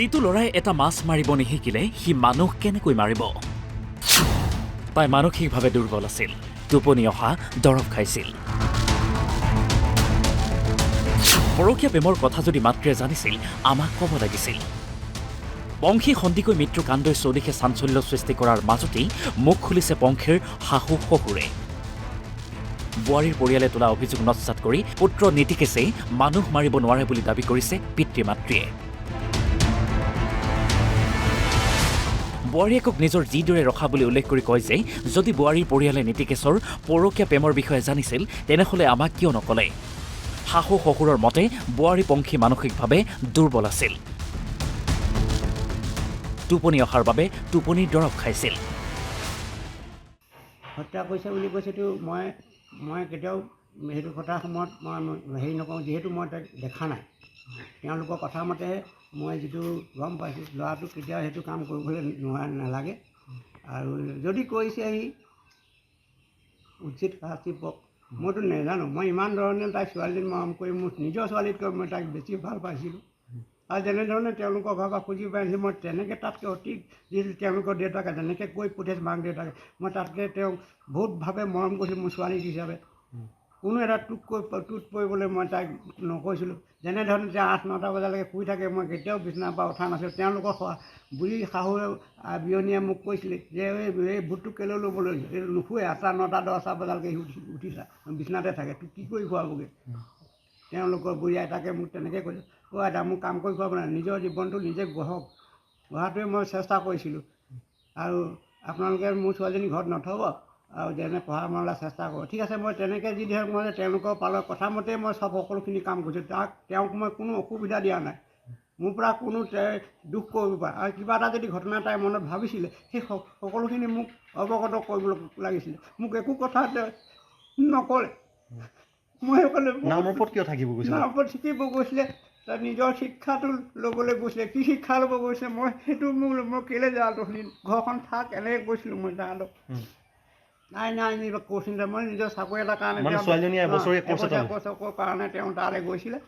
যিটো ল'ৰাই এটা মাছ মাৰিব নিশিকিলে, সি মানুহ কেনেকৈ মাৰিব? তাই মানসিকভাৱে দুৰ্বল আছিল। টোপনি অহা, দৰৱ খাইছিল। পৰকীয়া প্ৰেমৰ কথা যদি মাতৃয়ে জানিছিল, আমাক ক'ব লাগিছিল। পংখী সন্দিকৈ মৃত্যু কাণ্ডই চৌদিশে চাঞ্চল্য সৃষ্টি কৰাৰ মাজতেই মুখ খুলিছে পংখীৰ শাহু শহুৰে। বোৱাৰীৰ পৰিয়ালে তোলা অভিযোগ নস্যাৎ কৰি পুত্ৰ নীতিকেশেই মানুহ মাৰিব নোৱাৰে বুলি দাবি কৰিছে পিতৃ মাতৃয়ে বোৱাৰীয়েকক নিজৰ যিদৰে ৰখা বুলি উল্লেখ কৰি কয় যে যদি বোৱাৰীৰ পৰিয়ালে নীতিকেশৰ পৰকীয়া প্ৰেমৰ বিষয়ে জানিছিল তেনেহ'লে আমাক কিয় নকলে? শাহু শহুৰৰ মতে বোৱাৰী পংখী মানসিকভাৱে দুৰ্বল আছিল। টোপনি অহাৰ বাবে টোপনিৰ দৰৱ খাইছিল। হত্যা কৰিছে বুলি কৈছেতো মই মই কেতিয়াও সেইটো কথা সময়ত মই হেৰি নকৰোঁ যিহেতু মই তাক দেখা নাই। তেওঁলোকৰ কথা মতে মই যিটো গম পাইছোঁ, ল'ৰাটো কেতিয়াও সেইটো কাম কৰিবলৈ নোৱাৰা নালাগে। আৰু যদি কৰিছে সি, উচিত শাস্তি পাওক মইতো নাজানো। মই ইমান ধৰণে তাইক ছোৱালীজনী মৰম কৰি, মোৰ নিজৰ ছোৱালীতকৈ মই তাইক বেছি ভালো পাইছিলোঁ। আৰু যেনেধৰণে তেওঁলোকৰ ঘৰৰ পৰা খুজি পাইছোঁ মই তেনেকৈ তাতকৈ অতি যিটো তেওঁলোকৰ দেউতাকে, যেনেকৈ কৈ পঠিয়াইছে মাক দেউতাকে, মই তাতকৈ তেওঁক বহুতভাৱে মৰম কৰিছিলোঁ মোৰ ছোৱালী হিচাপে। কোনো এটা টোক টুট পৰিবলৈ মই তাইক নকৈছিলোঁ। যেনেধৰণে তেওঁ আঠ, নটা বজালৈকে শুই থাকে, মই কেতিয়াও বিচনাৰ পৰা উঠা নাছিলোঁ। তেওঁলোকৰ বুঢ়ী শাহুৱে বিয়নীয়ে মোক কৈছিলে যে, এই ভূতটো কেলৈ ল'বলৈ নুশুৱে, আঠটা, নটা, দহটা বজালৈকে সি উঠি উঠিছা। বিচনাতে থাকে, তোক কি কৰি খুৱাবগৈ? তেওঁলোকৰ বুঢ়ী আইতাকে মোক তেনেকৈ কৈছে, অ' আইতা, মোক কাম কৰি খুৱাব নাই নিজৰ জীৱনটো নিজে গঢ়ক। গঢ়াটোৱে মই চেষ্টা কৰিছিলোঁ। আৰু আপোনালোকে মোৰ ছোৱালীজনী ঘৰত নথ'ব? আৰু যেনে পঢ়া মেলা চেষ্টা কৰোঁ। ঠিক আছে মই তেনেকৈ যি ধৰক মই তেওঁলোকৰ পালৰ কথা মতেই মই চব সকলোখিনি কাম কৰিছোঁ তাক তেওঁক মই কোনো অসুবিধা দিয়া নাই। মোৰ পৰা কোনো দুখ কৰিব পাৰে আৰু কিবা এটা যদি ঘটনা তাই মনত ভাবিছিলে সেই সকলোখিনি মোক অৱগত কৰিব লাগিছিলে। মোক একো কথা নকৰে মই সেইকাৰণে নামৰ ওপৰত কিয় থাকিব গৈছে তাৰ ওপৰত শিকিব গৈছিলে নিজৰ শিক্ষাটো ল'বলৈ গৈছিলে কি শিক্ষা ল'ব গৈছিলে মই সেইটো মোক মই কেলৈ যাওঁতো ঘৰখন থাক এনেকৈ কৈছিলোঁ মই উম। নাই নাই নিজৰ কৈছিলে মই নিজৰ চাকৰি এটাৰ কাৰণে মানে এবছৰীয়া কোৰ্চ কাৰণে তেওঁ তালৈ গৈছিলে।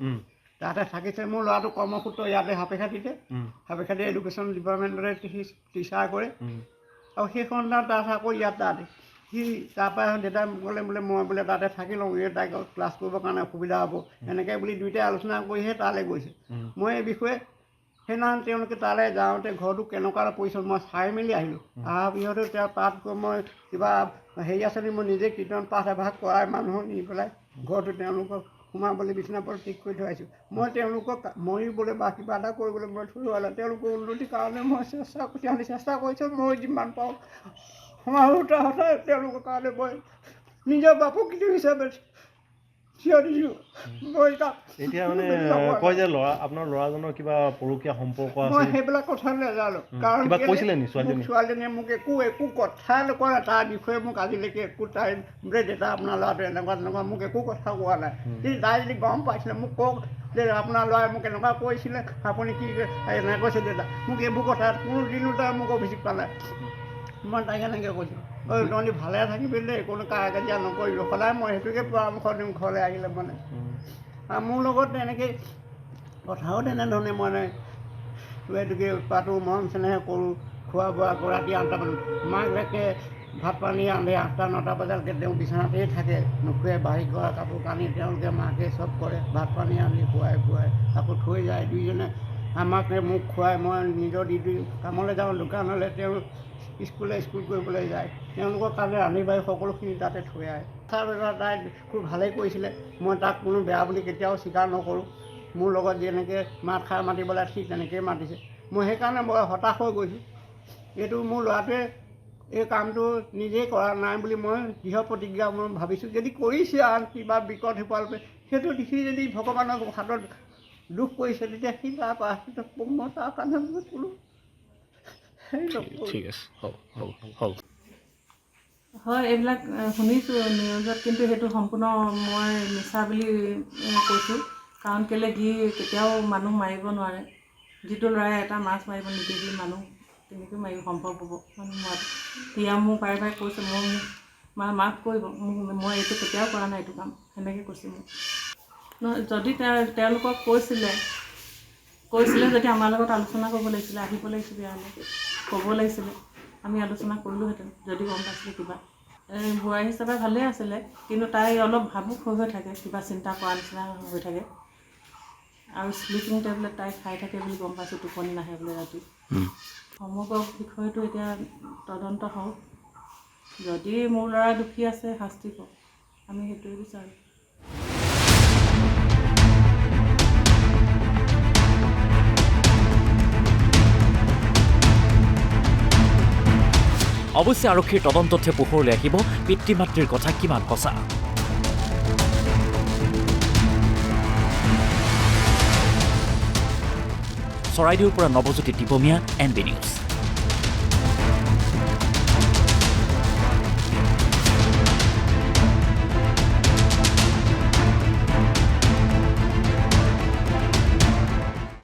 তাতে থাকিছে মোৰ ল'ৰাটো কৰ্মসূত্ৰ ইয়াতে সাপেখাতিতে সাপেখাতি এডুকেশ্যন ডিপাৰ্টমেণ্টতে টিচাৰ কৰে। আৰু সেই সন্তান তাৰ চাকৰি ইয়াত তাতে। সি তাৰপৰা দেউতাই ক'লে বোলে মই বোলে তাতে থাকি লওঁ এই তাইক ক্লাছ কৰিবৰ কাৰণে অসুবিধা হ'ব। এনেকৈ বুলি দুয়োটাই আলোচনা কৰিহে তালৈ গৈছে। মই এই বিষয়ে সেইদিনাখন তেওঁলোকে তালৈ যাওঁতে ঘৰটো কেনেকুৱা এটা পৰিছিল মই চাই মেলি আহিলোঁ। অহাৰ পিছতো তেওঁ তাত গৈ মই কিবা হেৰি আছে নেকি মই নিজে কীৰ্তন পাঠ এভাগ কৰাই মানুহক নি পেলাই ঘৰটো তেওঁলোকক সোমাবলৈ বিচনাৰ ঠিক কৰি থৈ আহিছোঁ। মই তেওঁলোকক মৰিবলৈ বা কিবা এটা কৰিবলৈ মই থৈ নাই তেওঁলোকৰ উন্নতিৰ কাৰণে মই চেষ্টা কৰি তেওঁলোকে চেষ্টা কৰিছোঁ মই যিমান পাৰোঁ। সমাৰোহ সদায় তেওঁলোকৰ কাৰণে মই নিজৰ বাপকৃতি হিচাপে এতিয়া মানে কয় যে ল'ৰা আপোনাৰ ল'ৰাজনৰ কিবা পৰকীয়া সম্পৰ্ক মই সেইবিলাক কথা নাজানো। কাৰণ কিবা কৈছিলে নি মোক ছোৱালীজনীয়ে? মোক একো একো কথা নকয় তাৰ বিষয়ে মোক আজিলৈকে একো তাই বোলে দেউতা আপোনাৰ ল'ৰাটো এনেকুৱা তেনেকুৱা মোক একো কথা কোৱা নাই। কিন্তু তাই যদি গম পাইছিলে মোক কওক যে আপোনাৰ ল'ৰাই মোক এনেকুৱা কৈছিলে আপুনি কি এনেকৈ কৈছে দেউতা। মোক এইবোৰ কথা কোনো দিনো তাই মোক অভিযোগ পালে মই তাইক এনেকৈ কৈছোঁ। ঐ তহঁতি ভালে থাকিবি দেই কোনো কাজিয়া নকৰিবি সদায় মই সেইটোকে পৰামৰ্শ দিম, ঘৰলৈ আহিলে মানে। আৰু মোৰ লগত তেনেকৈ কথাও তেনেধৰণে মানে এইটোকে পাতোঁ মৰম চেনেহে কৰোঁ খোৱা বোৱা কৰোঁ ৰাতি আঠটা বজাত মাকলেকে ভাত পানী ৰান্ধে আঠটা, নটা বজালৈকে তেওঁ বিচনাতেই থাকে, নুশুৱে, বাঢ়ি কৰা কাপোৰ কানি তেওঁলোকে মাকে চব কৰে, ভাত পানী ৰান্ধি খুৱাই খুৱাই, আকৌ থৈ যায় দুইজনে। আমাকে মোক খুৱাই, মই নিজৰ ডিউটি কামলৈ যাওঁ, দোকানলৈ, তেওঁ স্কুলে স্কুল কৰিবলৈ যায়। তেওঁলোকৰ কাৰণে ৰান্ধি বাঢ়ি সকলোখিনি তাতে থৈ আহে। তাৰ ব্যৱহাৰ তাই খুব ভালেই কৰিছিলে। মই তাক কোনো বেয়া বুলি কেতিয়াও স্বীকাৰ নকৰোঁ। মোৰ লগত যেনেকৈ মাত খাই মাতিব লাগে ঠিক তেনেকৈয়ে মাতিছে। মই সেইকাৰণে মই হতাশ হৈ গৈছোঁ। এইটো মোৰ ল'ৰাটোৱে এই কামটো নিজেই কৰা নাই বুলি মই দৃঢ় প্ৰতিজ্ঞা মই ভাবিছোঁ। যদি কৰিছে আন কিবা বিকট সিফাল সেইটো দেখি যদি ভগৱানৰ হাতত দুখ কৰিছে, তেতিয়া সি তাৰ মই তাৰ কাৰণে নকৰোঁ ঠিক আছে হ'ব হ'ব হ'ব। হয় এইবিলাক শুনিছোঁ নিউজত কিন্তু সেইটো সম্পূৰ্ণ মই মিছা বুলি কৈছোঁ। কাৰণ কেলৈ সি কেতিয়াও মানুহ মাৰিব নোৱাৰে। যিটো ল'ৰাই এটা মাছ মাৰিব নিদিবি মানুহ তেনেকৈ মাৰিব সম্ভৱ হ'ব। মানুহ মৰাটো। সেয়া মোৰ বাৰে বাৰে কৈছে মই মোক মা মাফ কৰিব। মোক মই এইটো কেতিয়াও কৰা নাই এইটো কাম। সেনেকৈ কৈছে মোক। নহয় যদি তেওঁ তেওঁলোকক কৈছিলে কৈছিলে যদি আমাৰ লগত আলোচনা কৰিব লাগিছিলে আহিব লাগিছিলে ইয়ালৈ। ক'ব লাগিছিলে। আমি আলোচনা কৰিলোহেঁতেন যদি গম পাইছিলোঁ কিবা। এই বোৱাৰী হিচাপে ভালেই আছিলে কিন্তু তাই অলপ ভাবুক হৈ হৈ থাকে কিবা চিন্তা কৰা নিচিনা হৈ থাকে। আৰু শ্লিপিং টেবলেট তাই খাই থাকে বুলি গম পাইছোঁ টোপনি নাহে বোলে ৰাতি। সমগ্ৰ বিষয়টো এতিয়া তদন্ত হওক। যদি মোৰ ল'ৰা দুখী আছে শাস্তি পাওক আমি সেইটোৱে বিচাৰোঁ। অৱশ্যে আৰক্ষীৰ তদন্ততহে পোহৰলৈ আহিব। পিতৃ মাতৃৰ কথা কিমান সঁচা? চৰাইদেউৰ পৰা Nabajyoti Dipmiya N B news.